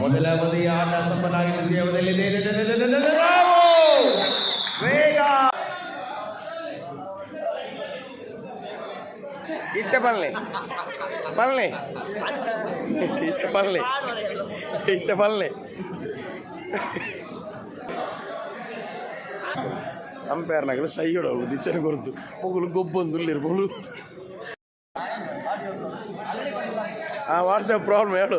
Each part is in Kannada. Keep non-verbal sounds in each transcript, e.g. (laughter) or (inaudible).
ಮೊದಲ ಅವಧಿಯ ಆಟ ಸಂಪನ್ನಾಗಿ ದ್ವಿತೀಯ ಅವಧಿಯಲ್ಲಿ ವೇಗ! ಇತ್ತ ಬಲ್ಲೆ ಬಲ್ಲೆ ಇತ್ತ ಬಲ್ಲೆ ಇತ್ತ ಬಲ್ಲೆ ಅಂಪೇರ್ನಾಗಲು ಇರ್ಬೋದು ಆ, ವಾಟ್ಸಪ್ ಪ್ರಾಬ್ಲಮ್ ಹೇಳು.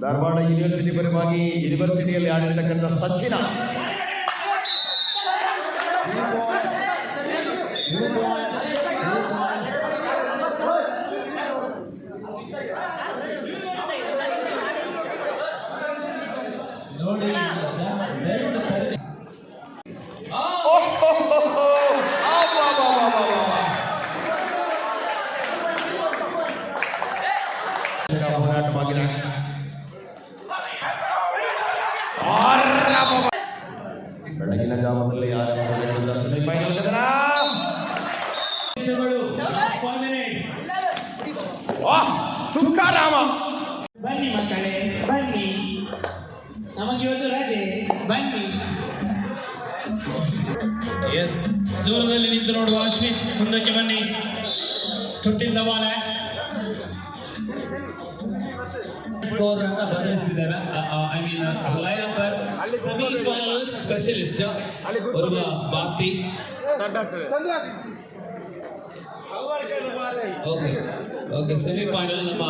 ಧಾರವಾಡ ಯೂನಿವರ್ಸಿಟಿ ಪರವಾಗಿ ಯೂನಿವರ್ಸಿಟಿಯಲ್ಲಿ ಆಡಿರ್ತಕ್ಕಂಥ ಸಚಿನ ಸೆಮಿ ಫೈನಲಿಸ್ಟ್ ಸ್ಪೆಷಲಿಸ್ಟ್ ಒಬ್ಬ ಬಾತಿ ಓಕೆ ಓಕೆ ಸೆಮಿ ಫೈನಲ್ ನಮ್ಮ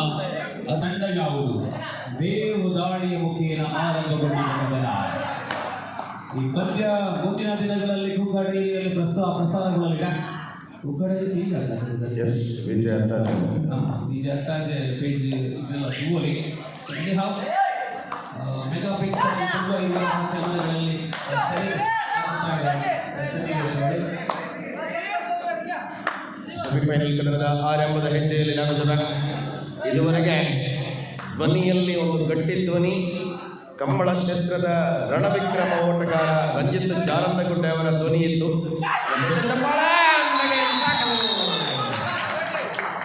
ತಂಡ ಯಾವುದು ಬೇವು ದಾಳಿಯ ಮುಖೇನ ಆರಂಭಗೊಂಡಿದೆ ಮೊದಲ ಈ ಪದ್ಯ ಮುಂದಿನ ದಿನಗಳಲ್ಲಿ ಕುಕ್ಕಡಿಯಲ್ಲಿ ಪ್ರಸ್ತಾವ ಪ್ರಸಾರಗೊಳ್ಳಲಿದೆ ಕುಕ್ಕಡಿಯಲ್ಲಿ ಚೇಂಜ್ ಆಗ್ತದೆ ಎಸ್ ವಿಜಯ ಈಗ ಅಟ್ಟಾಚೆ ಪೇಜ್ ಇದೆಲ್ಲ ಹೂವಲ್ಲಿ ಸೊ ಎನಿ ಹಾವ್ ಮೆಗಾ ಪಿಕ್ಸೆಲ್ ತುಂಬ ಇರುವ ಕ್ಯಾಮರಾಗಳಲ್ಲಿ ಸರಿ ಸೆಮಿಫೈನಲ್ ಕನ್ನಡದ ಆರಂಭದ ಹೆಜ್ಜೆಯಲ್ಲಿ ನಡೆದ ಇದುವರೆಗೆ ಧ್ವನಿಯಲ್ಲಿ ಒಂದು ಗಟ್ಟಿ ಧ್ವನಿ ಕಂಬಳ ಕ್ಷೇತ್ರದ ರಣವಿಕ್ರಮ ಓಟಗಾರ ರಂಜಿತ್ ಜಾರಂದಗುಡ್ಡೆ ಅವರ ಧ್ವನಿ ಇತ್ತು.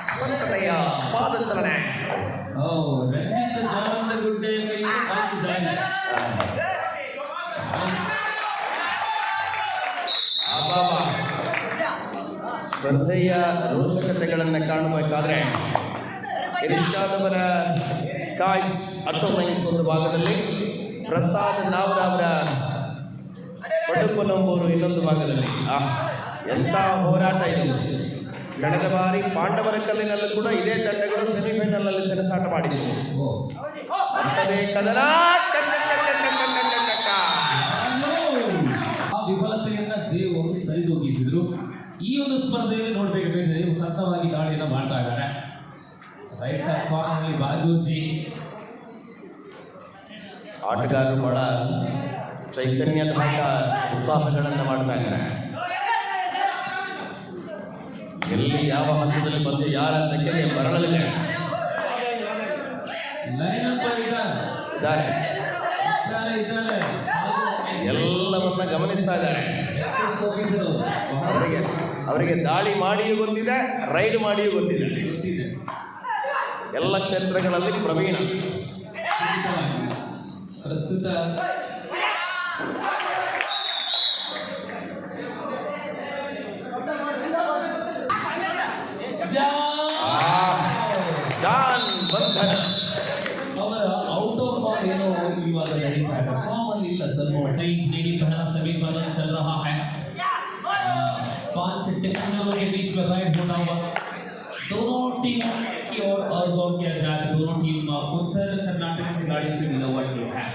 ಸ್ವಚ್ಛತೆಯ ಪಾದಚಲನೆ. ರೋಚಕತೆಗಳನ್ನು ಕಾಣಬೇಕಾದ್ರೆ ಯಶಾದವರ ಕಾಯ್ಸ್ ಅರ್ಥವಹಿಸುವ ಭಾಗದಲ್ಲಿ ಪ್ರಸಾದ್ ನಾವರ ಅವರ ಇನ್ನೊಂದು ಭಾಗದಲ್ಲಿ. ಆ ಎಂಥ ಹೋರಾಟ ಇದು. ಕಳೆದ ಬಾರಿ ಪಾಂಡವರ ಕಲ್ಲಿನಲ್ಲೂ ಕೂಡ ಇದೇ ತಂಡಗಳು ಸೆಮಿಫೈನಲ್ನಲ್ಲಿ ಸೆಣಸಾಟ ಮಾಡಿದ್ವು. ಅಂತದೇ. ಆ ವಿಫಲತೆಯನ್ನ ದೇವರು ಸರಿದೂಗಿಸಿದ್ರು. ಈ ಒಂದು ಸ್ಪರ್ಧೆಯಲ್ಲಿ ನೋಡ್ಬೇಕಾದ್ರೆ ದೇವರು ಸತತವಾಗಿ ದಾಳಿಯನ್ನ ಮಾಡ್ತಾ ಇದ್ದಾರೆ. ರೈಟ್ ಕಾರ್ನಲ್ಲಿ ಬಾಜೂಜಿ ಆಟಗಾರರು ಬಹಳ ಚೈತನ್ಯದಾಯಕ ಉತ್ಸಾಹಗಳನ್ನು ಮಾಡ್ತಾ ಇದ್ದಾರೆ. ಎಲ್ಲಿ ಯಾವ ಹಂತದಲ್ಲಿ ಬಂದು ಯಾರ ತೆಗೆಗೆ ಬರಲಿದೆ ಲೈನ್ ಅಪ್ ಇದ್ದಾರೆ. ಎಲ್ಲವನ್ನ ಗಮನಿಸ್ತಾ ಇದ್ದಾರೆ. ಅವರಿಗೆ ದಾಳಿ ಮಾಡಿಯೂ ಗೊತ್ತಿದೆ ರೈಡ್ ಮಾಡಿಯೂ ಗೊತ್ತಿದೆ. ಎಲ್ಲ ಕ್ಷೇತ್ರಗಳಲ್ಲಿ ಪ್ರವೀಣ. ಪ್ರಸ್ತುತ के राइड होता हुआ दोनों टीम की ओर और गौर किया जाए तो दोनों टीम उत्तर कर्नाटक के खिलाड़ियों से मिला हुआ टीम है।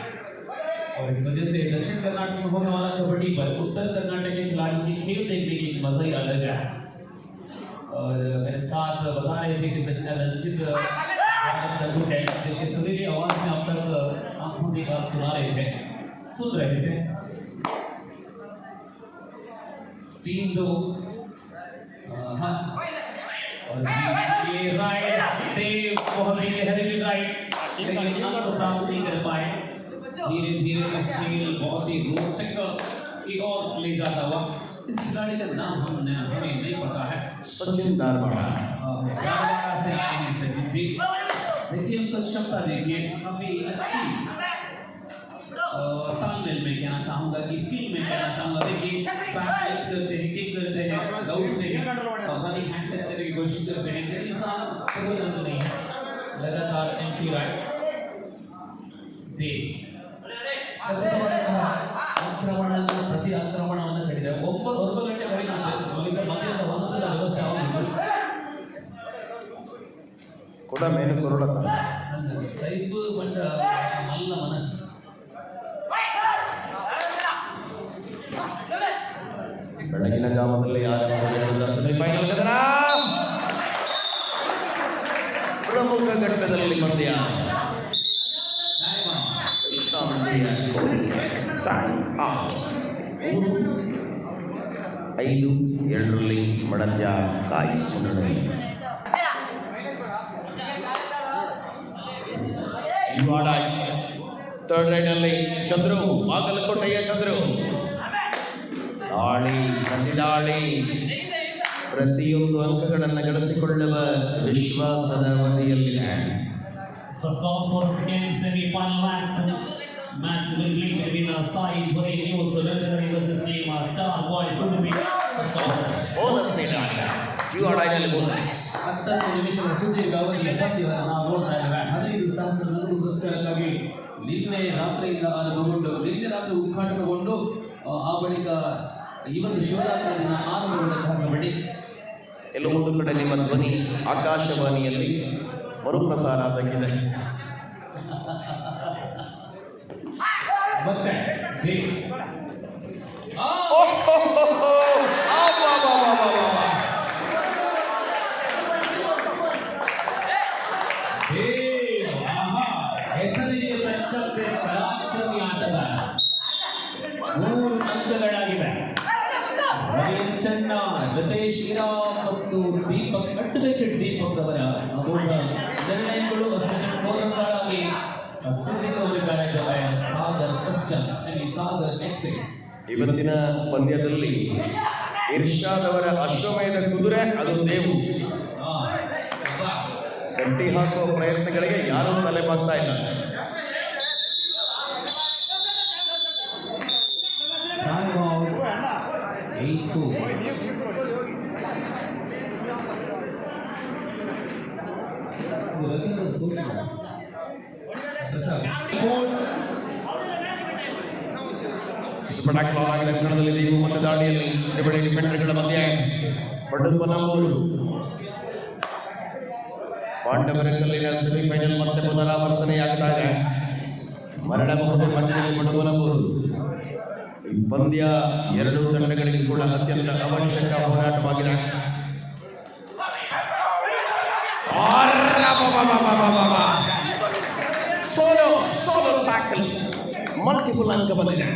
और इस वजह से दक्षिण कर्नाटक में होने वाला कबड्डी पर उत्तर कर्नाटक के खिलाड़ियों की खेल देखने की मज़ा ही अलग है। और मेरे साथ बता रहे थे कि सचिन रंजित जिनके सुरीली आवाज़ में अब तक आँखों की बात सुना रहे थे। सुन रहे थे। तीन दो ये राइट देव बहुत ही गहरी राइट लेकिन अंक प्राप्त नहीं कर पाए। धीरे धीरे इस खेल बहुत ही रोचक की ओर ले जाता हुआ। इस खिलाड़ी का नाम हमने हमें नहीं पता है। सचिन धारवाड़ा धारवाड़ा से आए हैं सचिन जी। देखिए उनका क्षमता देखिए। काफ़ी अच्छी तालमेल में कहना चाहूंगा कि स्किल में कहना चाहूंगा देखिए बैक लिफ्ट करते हैं किक करते हैं दौड़ते हैं और रनिंग हैंड टच करने की कोशिश करते हैं लेकिन इंसान कोई रंग नहीं है लगातार एंटी राइट दे ಸತತವಾದಂತಹ ಆಕ್ರಮಣವನ್ನು ಪ್ರತಿ ಆಕ್ರಮಣವನ್ನು ಕಡಿದ ಒಬ್ಬ ಒಬ್ಬ ಗಂಟೆ ಕಡಿಮೆ ಮಗಿದ ಮಧ್ಯದ ಮನಸ್ಸಿನ ವ್ಯವಸ್ಥೆ ಆಗುವುದು ಕೂಡ ಮೇನು ಕೊರಡತ ಸೈಫ್ ಬಂಡ ಮಲ್ಲ ಮನಸ್ಸು ಆರಂಭಗೊಂಡ ಸೆಮಿಫೈನಲ್ ಪ್ರಮುಖ ಘಟ್ಟದಲ್ಲಿ ಪಂದ್ಯ ಐದು, ಎರಡರಲ್ಲಿ ಮಡಲ್ಯ ಕಾಯಿಸು ನಡುವೆ ತರ್ಡ್ ಥರ್ಡ್ ರೈಡ್ನಲ್ಲಿ ಚಂದ್ರು, ಬಾಗಲಕೋಟೆಯ ಚಂದ್ರು. ದಾಳಿ ಪ್ರತಿದಾಳಿ ಪ್ರತಿಯೊಂದು ಅಂಕಗಳನ್ನು ಗಳಿಸಿಕೊಳ್ಳುವ ವಿಶ್ವಾಸದ ಅವಧಿಯಲ್ಲಿದೆ First call for the second semi-final match. Match will be between uh, Sai Dhoni News Legendary versus team uh, Star Boys Udupi. First call. Bonus ನೀಡಲಾಗಿದೆ ಜೀವಾಡಲ್ಲಿ ಬೋನಸ್ ಹತ್ತತ್ತು ನಿಮಿಷದ ಸುದೀರ್ಘ ಅವಧಿಯ ಪಂದ್ಯವನ್ನು ನಾವು ನೋಡ್ತಾ ಇದ್ದೇವೆ ಹದಿನೈದು ಸಹಸ್ರ ನಗದು ಪುರಸ್ಕಾರಕ್ಕಾಗಿ ನಿನ್ನೆ ರಾತ್ರಿಯಿಂದ ಆರಂಭಗೊಂಡು ನಿನ್ನೆ ರಾತ್ರಿ ಉದ್ಘಾಟನೆಗೊಂಡು ಆ, ಆ ಬಳಿಕ ಇವತ್ತು ಶಿವರಾತ್ರಿ ದಿನ ಆರಂಭಗೊಂಡಂತಹ ಕಬಡ್ಡಿ ಎಲ್ಲೋ ಒಂದು ಕಡೆ ನಿಮ್ಮ ಧ್ವನಿ ಆಕಾಶವಾಣಿಯಲ್ಲಿ ಮರುಪ್ರಸಾರ ಆಗಿದೆ ಮತ್ತೆ ಇವತ್ತಿನ ಪಂದ್ಯದಲ್ಲಿ ಇರ್ಷಾದವರ ಅಶ್ವಮೇಧ ಕುದುರೆ, ಅದು ದೇವು. ಗಟ್ಟಿ ಹಾಕುವ ಪ್ರಯತ್ನಗಳಿಗೆ ಯಾರೂ ತಲೆ ಬಾಗ್ತಾ ಇಲ್ಲ Thank out. ಸ್ಪೆಕ್ಟಾಕ್ಯುಲರ್ ಆಗಿ ಕಣದಲ್ಲಿ ದೇವು ಮತ್ತು ದಾಳಿಯಲ್ಲಿ ತ್ರಿಬಳಿ ಡಿಫೆಂಡರ್ಗಳ ಮಧ್ಯೆ ಪಡುಪನಮೂರು ಪಾಂಡವರ ಕಲ್ಲಿನ ಸೆಮಿಫೈನಲ್ ಮತ್ತೆ ಪುನರಾವರ್ತನೆಯಾಗ್ತಾ ಇದೆ ಮರಣಬಹುದು ಪಂದ್ಯದಲ್ಲಿ ಪಡುಪನಮೂರು ಈ ಪಂದ್ಯ ಎರಡೂ ತಂಡಗಳಿಗೆ ಕೂಡ ಅತ್ಯಂತ ಅವಶ್ಯಕ ಹೋರಾಟವಾಗಿದೆ ಸೋಲೋ ಸೋಲೋ ಟ್ಯಾಕಲ್ ಮಲ್ಟಿಪಲ್ ಅಂಕ ಬಂದಿದೆ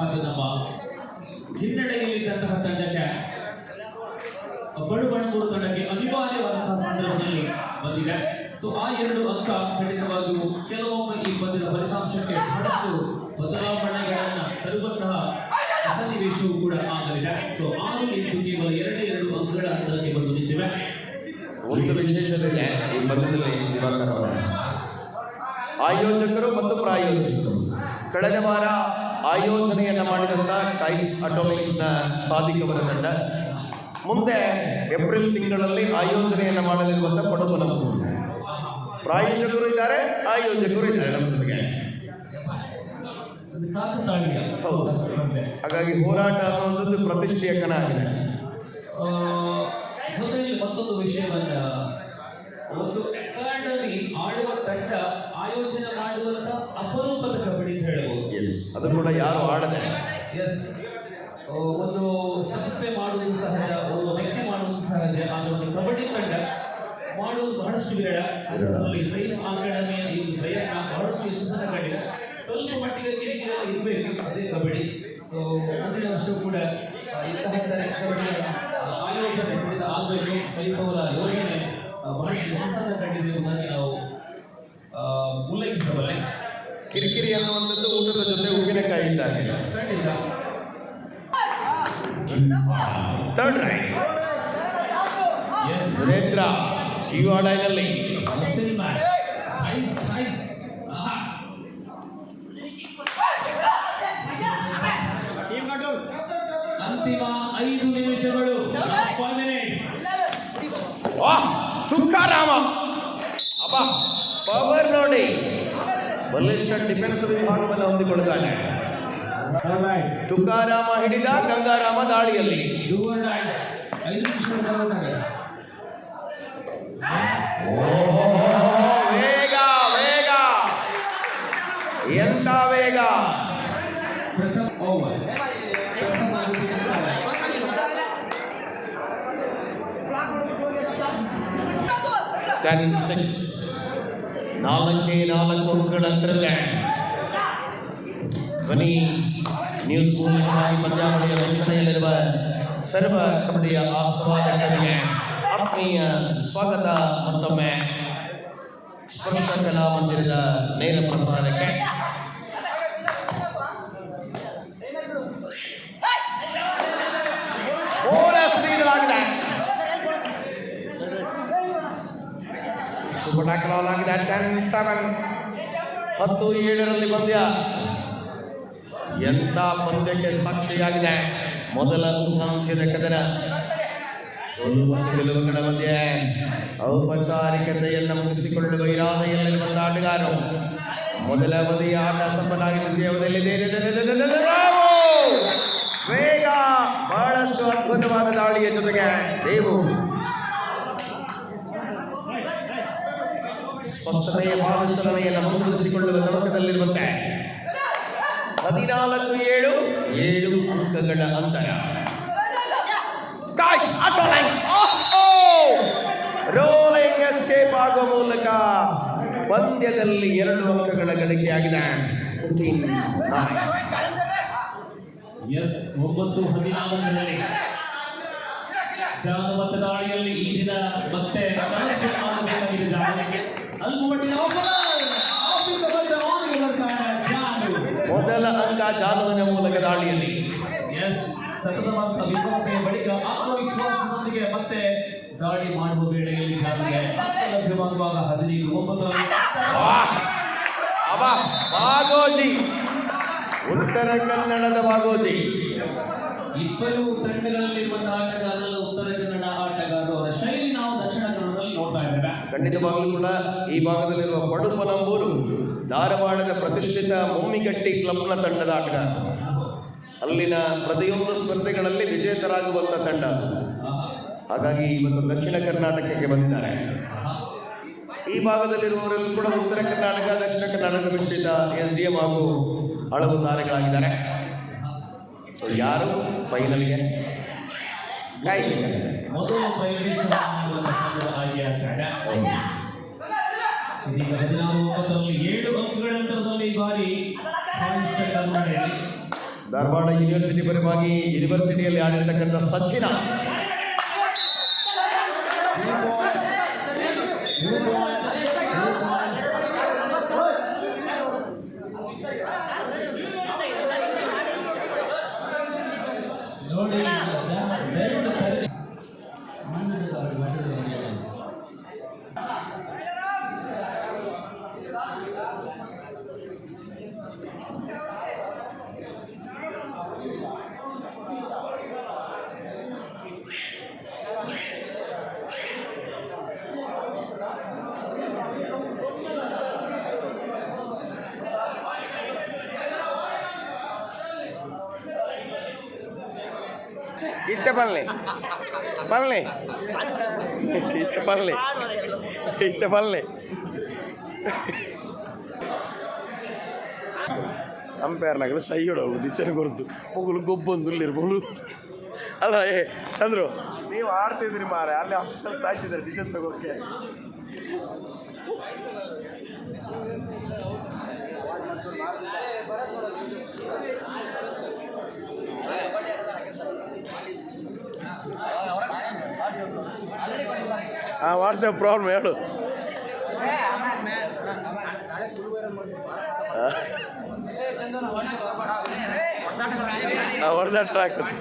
ಅರ್ಥಾತ್ ನಮ್ಮ ಹಿನ್ನಡೆಯಲ್ಲಿದ್ದಂತಹ ತಂಡಕ್ಕೆ, ಬಡು ಬಣ್ಣಗಳು ತಂಡಕ್ಕೆ ಅನಿವಾರ್ಯವಾದಂತಹ ಸಂದರ್ಭದಲ್ಲಿ ಬಂದಿದೆ. ಸೊ ಆ ಎರಡು ಅಂಕ ಖಂಡಿತವಾಗಿಯೂ ಕೆಲವೊಮ್ಮೆ ಈ ಬಂದಿದ ಫಲಿತಾಂಶಕ್ಕೆ ಬಹಳಷ್ಟು ಬದಲಾವಣೆಗಳನ್ನ ತರುವಂತಹ ಸನ್ನಿವೇಶವೂ ಕೂಡ ಆಗಲಿದೆ. ಸೊ ಆರು ಎಂಟು ಕೇವಲ ಎರಡೇ ಎರಡು ಅಂಕಗಳ ಅಂತರಕ್ಕೆ ಬಂದು ನಿಂತಿವೆ. ಒಂದು ಆಯೋಜಕರು ಮತ್ತು ಪ್ರಾಯೋಜಕರು. ಕಳೆದ ವಾರ ಆಯೋಜನೆಯನ್ನು ಮಾಡಿದಂಥ ಕೈಸ್ ಅಟೋಮಿಕ್ಸ್ನ ಸಾಧಿಕವರ ತಂಡ. ಮುಂದೆ ಏಪ್ರಿಲ್ ತಿಂಗಳಲ್ಲಿ ಆಯೋಜನೆಯನ್ನು ಮಾಡಲಿರುವಂಥ ನಮ್ಮ ಪ್ರಾಯೋಜಕರು ಇದ್ದಾರೆ ಆಯೋಜಕರು ಇದ್ದಾರೆ ನಮ್ಮ ಜೊತೆಗೆ. ಹೌದು. ಹಾಗಾಗಿ ಹೋರಾಟ ಅನ್ನೋದು ಪ್ರತಿಷ್ಠೆಯ ಕಣ ಆಗಿದೆ. ಜೊತೆಯಲ್ಲಿ ಮತ್ತೊಂದು ವಿಷಯವನ್ನ ಒಂದು ಅಕಾಡೆಮಿ ಆಡುವ ತಂಡ ಆಯೋಜನೆ ಮಾಡುವಂತ ಅಪರೂಪದ ಕಬಡ್ಡಿ ಅಂತ ಹೇಳ್ಬೋದು ಎಸ್ ಅದು ಕೂಡ ಯಾರು ಆಡದೆ ಎಸ್ ಒಂದು ಸಂಸ್ಥೆ ಮಾಡುವುದು ಸಹಜ ಒಂದು ವ್ಯಕ್ತಿ ಮಾಡುವುದು ಸಹಜ ಆದರೆ ಒಂದು ಕಬಡ್ಡಿ ತಂಡ ಮಾಡುವುದು ಬಹಳಷ್ಟು ಬೇಡ ಅದರಲ್ಲಿ ಸೈಫ್ ಅಕಾಡೆಮಿಯ ಈ ಒಂದು ಪ್ರಯತ್ನ ಬಹಳಷ್ಟು ಯಶಸ್ಸನ್ನು ಕಂಡಿದೆ. ಸ್ವಲ್ಪ ಮಟ್ಟಿಗೆ ಕಿರಿಕಿರಿ ಇರಬೇಕು ಅದೇ ಕಬಡ್ಡಿ. ಸೊ ಮುಂದಿನ ವರ್ಷ ಕೂಡ ಇಂತಹ ಕಬಡ್ಡಿಯ ಆಯೋಜನೆ ಖಂಡಿತ ಆಗಬೇಕು ಸೈಫ್ ಅವರ ಯೋಜನೆ ಬಹಳಷ್ಟು ಯಶಸ್ಸನ್ನು ಕಂಡಿದೆ ಎಂಬುದಾಗಿ ನಾವು ಉಲ್ಲೇಖಿಸಬಲ್ಲೆ. ಕಿರಿಕಿರಿ ಅನ್ನುವಂಥದ್ದು ಊಟದ ಜೊತೆ ಉಪ್ಪಿನಕಾಯಿ ಇದ್ದಾಗೆ ಥರ್ಡ್ ಎಸ್ ಸುರೇಂದ್ರ ಐಸ್ ಲೈನಲ್ಲಿ ಬಲಿಷ್ಠ ಡಿಫೆನ್ಸ್ ವಿಭಾಗವನ್ನು ಹೊಂದಿಕೊಳ್ಳುತ್ತಾನೆ. ತುಕಾರಾಮ ಹಿಡಿದ ಗಂಗಾರಾಮ ದಾಳಿಯಲ್ಲಿ. ವೇಗ ವೇಗ. ಎಂತ ವೇಗ? ಪ್ರಥಮ ಓವರ್ ನಾಲ್ಕೇ ನಾಲ್ಕು ಅಂಕಗಳ ಅಂತರಲ್ಲೇ ಧ್ವನಿ ನ್ಯೂಸ್ ಮೂಲಕವಾಗಿ ಪಂದ್ಯಾವಳಿಯ ವೀಕ್ಷಣೆಯಲ್ಲಿರುವ ಸರ್ವ ಕಬಡ್ಡಿಯ ಆಸ್ವಾದಕರಿಗೆ ಆತ್ಮೀಯ ಸ್ವಾಗತ ಮತ್ತೊಮ್ಮೆ ಸ್ಪರ್ಶ ಕಲಾ ಮಂದಿರದ ನೇರ ಪ್ರಸಾರಕ್ಕೆ ಟೆನ್ ಸೆವೆನ್ ಹತ್ತು ಏಳರಲ್ಲಿ ಪಂದ್ಯ. ಎಂಥ ಪಂದ್ಯಕ್ಕೆ ಸಾಕ್ಷಿಯಾಗಿದೆ? ಮೊದಲ ಅಂತ್ಯದ ಕದನ ಗೆಲುವುಗಳ ಮಧ್ಯೆ ಔಪಚಾರಿಕತೆಯನ್ನು ಮುಗಿಸಿಕೊಳ್ಳುವ ಇರಾದೆಯಲ್ಲಿ ಬಂದ ಆಟಗಾರರು ಮೊದಲ ಬದಿಯ ಆಟ ಅವಧಿಯಲ್ಲಿ ವೇಗ ಬಹಳಷ್ಟು ಅದ್ಭುತವಾದ ದಾಳಿಯ ಜೊತೆಗೆ ದೇವು ಸ್ಪಷ್ಟತೆಯ ಪಾದಚಲನೆಯನ್ನು ಮುಂದುವರಿಸಿಕೊಳ್ಳುವ ತವಕದಲ್ಲಿರುವಂತೆ ಹದಿನಾಲ್ಕು ಏಳು ಏಳು ಅಂಕಗಳ ಅಂತರ. ರೋಲಿಂಗ್ ಎಸ್ಕೇಪ್ ಆಗುವ ಮೂಲಕ ಪಂದ್ಯದಲ್ಲಿ ಎರಡು ಅಂಕಗಳ ಗಳಿಕೆಯಾಗಿದೆ 15-9. ಎಸ್ ಒಂಬತ್ತು, ಹದಿನಾಲ್ಕರಲ್ಲಿ. ಜಾನುಮತ ದಾಳಿಯಲ್ಲಿ ಈ ದಿನ ಮತ್ತೆ ಮೊದಲ ಅಂಕ ಜಾನುವಿನ ಮೂಲಕ ದಾಳಿಯಲ್ಲಿ. ಎಸ್ ಸತತವಾದ ವಿಫಲತೆಯ ಬಳಿಕ ಆತ್ಮವಿಶ್ವಾಸದೊಂದಿಗೆ ಮತ್ತೆ ದಾಳಿ ಮಾಡುವ ವೇಳೆಯಲ್ಲಿ ಅಂಕ ಲಭ್ಯವಾಗುವಾಗ ಹದಿನೈದು ಒಂಬತ್ತರಲ್ಲಿ ಉತ್ತರ ಕನ್ನಡದ ಬಾಗೋಜಿ ಇಬ್ಬರು ತಂಡಗಳಲ್ಲಿರುವಂತಹ ಆಟಗಾರರಲ್ಲ ಉತ್ತರ ಕನ್ನಡ ಆಟಗಾರರು ಅವರ ಶೈಲಿ ನಾವು ದಕ್ಷಿಣ ಕನ್ನಡದಲ್ಲಿ ನೋಡ್ತಾ ಇದ್ದೇವೆ ಖಂಡಿತವಾಗಲೂ ಕೂಡ ಈ ಭಾಗದಲ್ಲಿರುವ ಪಡುಪನಂಬೂರು ಧಾರವಾಡದ ಪ್ರತಿಷ್ಠಿತ ಮುಮ್ಮಿಗಟ್ಟಿ ಕ್ಲಬ್ನ ತಂಡದ ಆಟ. ಅಲ್ಲಿನ ಪ್ರತಿಯೊಂದು ಸ್ಪರ್ಧೆಗಳಲ್ಲಿ ವಿಜೇತರಾಗುವಂಥ ತಂಡ. ಹಾಗಾಗಿ ಇವತ್ತು ದಕ್ಷಿಣ ಕರ್ನಾಟಕಕ್ಕೆ ಬಂದಿದ್ದಾರೆ. ಈ ಭಾಗದಲ್ಲಿರುವವರೆಲ್ಲೂ ಕೂಡ ಉತ್ತರ ಕರ್ನಾಟಕ, ದಕ್ಷಿಣ ಕರ್ನಾಟಕ ಮಿಶ್ರಿತ ಎಸ್ ಡಿ ಎಂ ಹಾಗೂ ಹಳವು ತಾರೆಗಳಾಗಿದ್ದಾರೆ. ಯಾರು ಫೈನಲ್ಗೆ ಕಾಯ್ಬೇಕಾಗಿದೆ ಮೊದಲು ಪ್ರವೇಶ ಮಾಡುವಂತಹ ಆಯ್ಕೆಯ ತಂಡ ಇದೀಗ ಹದಿನಾರು ಒಂಬತ್ತರಲ್ಲಿ ಏಳು ಅಂಕಗಳ ಅಂತರದಲ್ಲಿ ಈ ಬಾರಿ ಸಾಯಿಸ್ ತಂಡ ಮುನ್ನಡೆಯಲ್ಲಿ ಧಾರವಾಡ ಯೂನಿವರ್ಸಿಟಿ ಪರವಾಗಿ ಯೂನಿವರ್ಸಿಟಿಯಲ್ಲಿ ಆಡಿರ್ತಕ್ಕಂಥ Sachin Two points. Two points. ನೋಡಿ ಇತ್ತ ಬರಲಿ ಬರಲಿ ಇತ್ತ ಬರಲಿ ಇತ್ತೆ ನಗಲು ಅಂಪೇರ್ನಾಗಲು ಹೊಡೋದು ನಿಚ್ಚನೆ ಕೊರದ್ದು. ಮಗಳು ಗೊಬ್ಬೊಂದು ಇರ್ಬೋದು ಅಲ್ಲ, ಏ, ಚಂದ್ರು. ನೀವು ಆಡ್ತಿದ್ರಿ ಮಾರೆ ಅಲ್ಲಿ ಆಫೀಸರ್ ಸಾಯ್ತಿದ್ರೆ ಡಿಚರ್ ತಗೋಕೆ. ಹಾಂ ವಾಟ್ಸಪ್ ಪ್ರಾಬ್ಲಮ್ ಹೇಳು. ಹೊಡೆದಾಟ ಆಗ್ತದೆ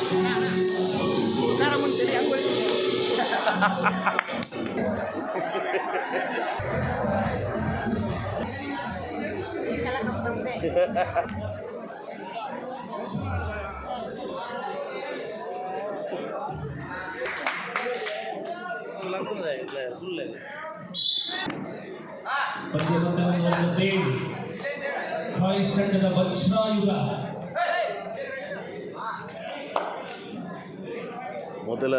ಪಂದ್ಯವನ್ನು ನೋಡುವಂತೆ ಕಾಯಿಸ್ ತಂಡದ ವಜ್ರಾಯುಧ ಮೊದಲ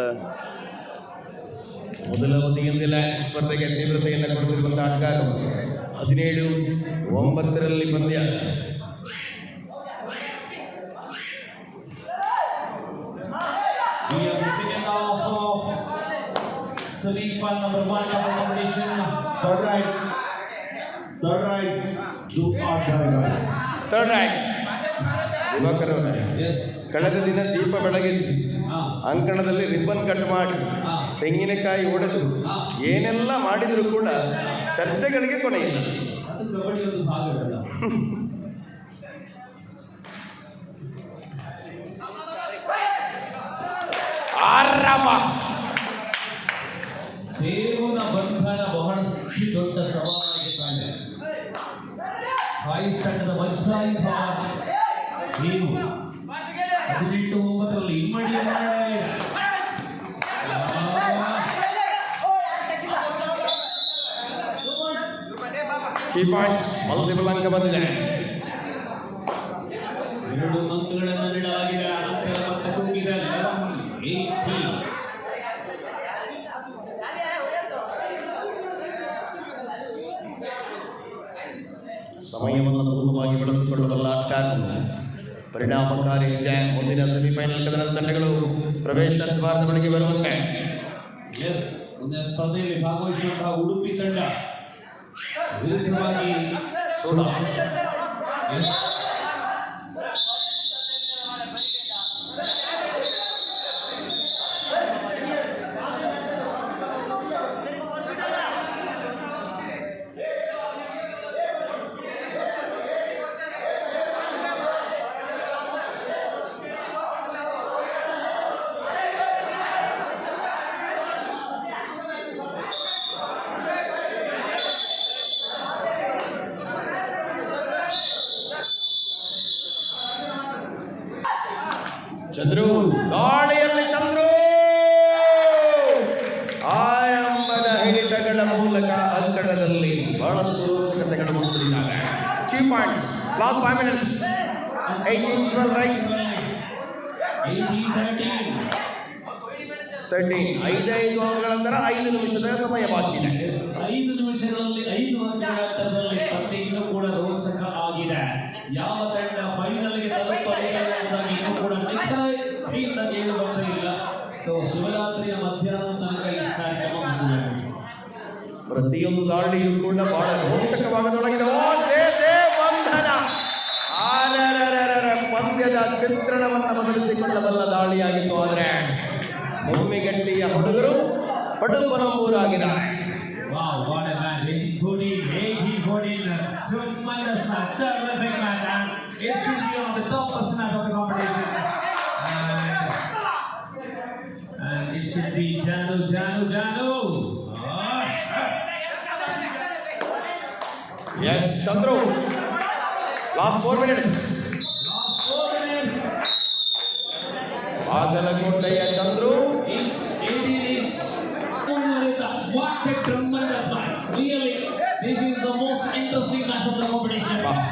ಮೊದಲ ಅವಧಿಯಲ್ಲಿ ಲಯನ್ಸ್ ಸ್ಪರ್ಧೆಗೆ ತೀವ್ರತೆಯನ್ನು ಕೊಡುತ್ತಿರುವಂತಹ ಆಟಗಾರರು. ಹದಿನೇಳು ಒಂಬತ್ತರಲ್ಲಿ ಪಂದ್ಯ. ಕಳೆದ ದಿನ ದೀಪ ಬೆಳಗಿಸಿ ಅಂಕಣದಲ್ಲಿ ರಿಬ್ಬನ್ ಕಟ್ ಮಾಡಿ ತೆಂಗಿನಕಾಯಿ Ah. ಏನೆಲ್ಲ ಮಾಡಿದರೂ ಕೂಡ ಚರ್ಚೆಗಳಿಗೆ ಕೊನೆ (laughs) ಕೀ ಪಾಯಿಂಟ್ಸ್ ಮಲ್ಟಿಪಲ್ ಅಂಕ ಬಂದಿದೆ ಎರಡು ಅಂಕಗಳನ್ನು ನೀಡಲಾಗಿದೆ ಅಂಕಗಳ ಮೊತ್ತ ತುಂಬಿದೆ ಲೆವೆನ್ ಏಯ್ಟಿ ಸಮಯವನ್ನು ಪೂರ್ಣವಾಗಿ ಬಳಸಿಕೊಳ್ಳಬಲ್ಲ ಆಟಗಾರರು ಪರಿಣಾಮಕಾರಿ ವಿಜಯ ಮುಂದಿನ ಸೆಮಿಫೈನಲ್ ಕದನ ತಂಡಗಳು ಪ್ರವೇಶ ದ್ವಾರದ ಬಳಿಗೆ ಬರುವಂತೆ ಎಸ್ ಮುಂದಿನ ಸ್ಪರ್ಧೆಯಲ್ಲಿ ಭಾಗವಹಿಸುವಂತಹ ಉಡುಪಿ ತಂಡ ವಿರುದ್ಧವಾಗಿ ಸೋಲ. ಎಸ್ ಚಂದ್ರು ಗಾಳಿಯಲ್ಲಿ ಚಂದ್ರು ಆಯಂಬನ ಹಿಡಿತಗಳ ಮೂಲಕ ಅಂಕಣದಲ್ಲಿ ಬಹಳಷ್ಟು ರೋಚಕತೆಗಳು ಮೂಡಿಸಿದ್ದಾರೆ key points five minutes. Minutes eighteen twelve right eighteen thirteen thirteen ಐದೈದು ಅಂಕಗಳ ನಂತರ ಐದು ನಿಮಿಷದ ಸಮಯ ಬಾಕಿ ಇದೆ. ಐದು ನಿಮಿಷಗಳಲ್ಲಿ ಐದು ಅಂತರದಲ್ಲಿ ಪಂದ್ಯ ಇನ್ನೂ ಕೂಡ ರೋಚಕ ಆಗಿದೆ. ಯಾವ ತಂಡ ಫೈನಲ್ಗೆ ತಲುಪಲಿದೆ ಎಂಬುದಾಗಿ ಇನ್ನೂ ಕೂಡ ನಿಖರತೆಯಿಂದ ಏನು ಬರ್ತಾ ಇಲ್ಲ. ಸೊ ಶಿವರಾತ್ರಿಯ ಮಧ್ಯಾಹ್ನ ತನಕ ಈ ಕಾರ್ಯಕ್ರಮ ಮುಂದುವರೆದಿದೆ ಪ್ರತಿಯೊಂದು ದಾಳಿಯೂ ಕೂಡ ಬಹಳ ರೋಚಕವಾಗತೊಡಗಿದೆ. ಚಿತ್ರಣವನ್ನು ಬದಲಿಸಿಕೊಳ್ಳಬಲ್ಲ ದಾಳಿಯಾಗಿತ್ತು ಆದರೆ ಮುಮ್ಮಿಗಟ್ಟಿಯ ಹುಡುಗರು ಪಡುಪನಂಬೂರಾಗಿದ್ದಾರೆ ಊರಾಗಿದ್ದಾರೆ what a match. 1814, 1814. Tremendous match,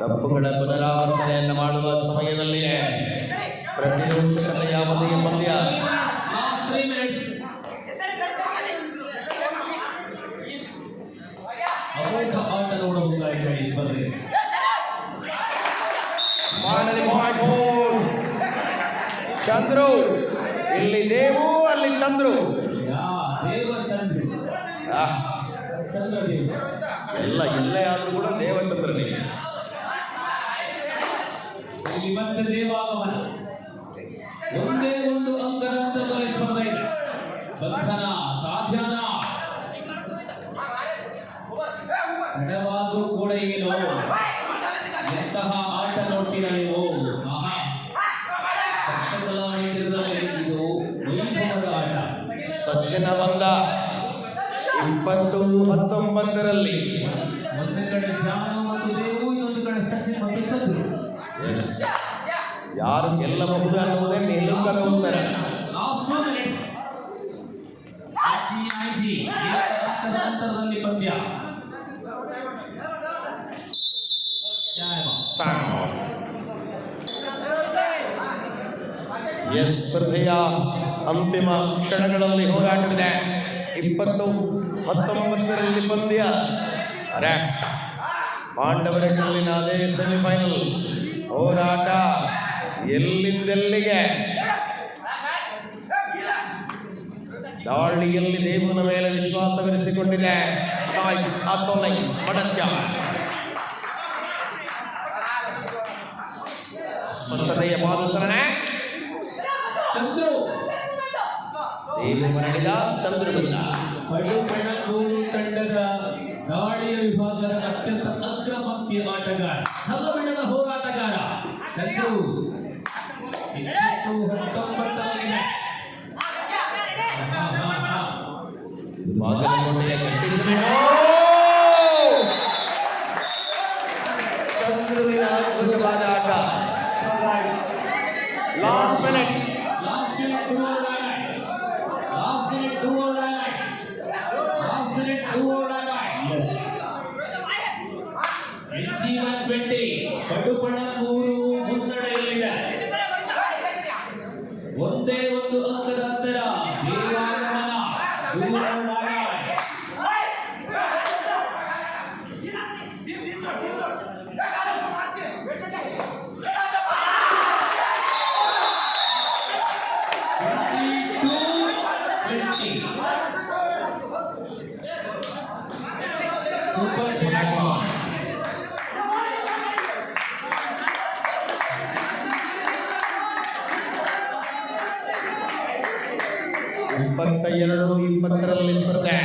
ತಪ್ಪುಗಳ ಪುನರಾವರ್ತನೆಯನ್ನು ಮಾಡುವ ಸಮಯದಲ್ಲಿಯೇ ಪ್ರತಿರೋಧಕತೆಯ ಯಾವುದೇ ಪಂದ್ಯ. ಅಮೋಘ ಆಟ ನೋಡಬಹುದಾಗಿದೆ ಈ ಸ್ಪರ್ಧೆ. ಚಂದ್ರು ಇಲ್ಲಿ ದೇವು ಅಲ್ಲಿ ಚಂದ್ರು. ಯಾ ದೇವ ಚಂದ್ರ. ಆ, ಚಂದ್ರದೇವ ಎಲ್ಲ ಇಲ್ಲೇ ಆದ್ರೂ ಕೂಡ ದೇವಚಂದ್ರನಿಗೆ ಇಲ್ಲಿ ಮತ್ತೆ ದೇವಾಗಮನ ಒಂದೇ ಒಂದು ಅಂಕದ ಅಂತರದಲ್ಲಿ ಸ್ಪರ್ಧೆ ಇದೆ ಬಂಧನ ಸಾಧ್ಯನ ತಡವಾದ್ರೂ ಕೂಡ ಏನು ಎಂತಹ ಆಟ ನೋಡ್ತೀರಾ ನೀವು ಇಪ್ಪತ್ತು ಹತ್ತೊಂಬತ್ತರಲ್ಲಿ. ಒಂದು ಕಡೆ ಜಾನು ಮತ್ತು ದೇವು ಇನ್ನೊಂದು ಕಡೆ ಸಚಿನ್ ಮತ್ತು ಚಂದ್ರು. ಯಾರು ಗೆಲ್ಲಬಹುದು ಅನ್ನುವುದೇ ನಿಲುಕದ ಉತ್ತರ. ಪಂದ್ಯ. ಎಸ್ ಸ್ಪರ್ಧೆಯ ಅಂತಿಮ ಕ್ಷಣಗಳಲ್ಲಿ ಹೋರಾಟವಿದೆ. ಇಪ್ಪತ್ತು ಹತ್ತೊಂಬತ್ತರಲ್ಲಿ ಪಂದ್ಯ. ಅರೆ ಪಾಂಡವರ ಕಲ್ಲಿನ ಅದೇ ಸೆಮಿಫೈನಲ್. ಹೋರಾಟ ಎಲ್ಲಿಂದೆಲ್ಲಿಗೆ? ದಾಳಿಯಲ್ಲಿ ದೇವನ ಮೇಲೆ ವಿಶ್ವಾಸವಿರಿಸಿಕೊಂಡಿದೆ ಸ್ಪಷ್ಟತೆಯ ಪಾದಸರಣೆ. ಚಂದ್ರು. ದೇವ ಮರಳಿದ ಚಂದ್ರು ಬಂದ. ಪಡುಪಣಕೂರು ತಂಡದ ದಾಳಿಯ ವಿಭಾಗದ ಅತ್ಯಂತ ಅಗ್ರಪಂಕ್ತಿಯ ಆಟಗಾರ ಚಲ್ಲಬಣ್ಣದ ಹೋರಾಟಗಾರ ಚಂದ್ರು. ಹತ್ತೊಂಬತ್ತಾಗಿದೆ ಹಾ, ಹಾ. ಬಾಗಲಕೋಟೆಯ ಕಟ್ಟಿಸಿಬಿಡು. ಚಂದ್ರುವಿನ ಅದ್ಭುತವಾದ ಆಟ last minute Last minute do or die. Last minute do or die. Last minute do or die. Yes. 21-20. ಕಡುಪಣಕೂರು ಮುನ್ನಡೆಯಲ್ಲಿದೆ ಒಂದೇ ಒಂದು ಅಂಕದ ಅಂತರ ದೇವಾಗಮನ do or die. Super Smackdown. ಇಪ್ಪತ್ತ ಎರಡು ಇಪ್ಪತ್ತರಲ್ಲಿ ಸ್ಪರ್ಧೆ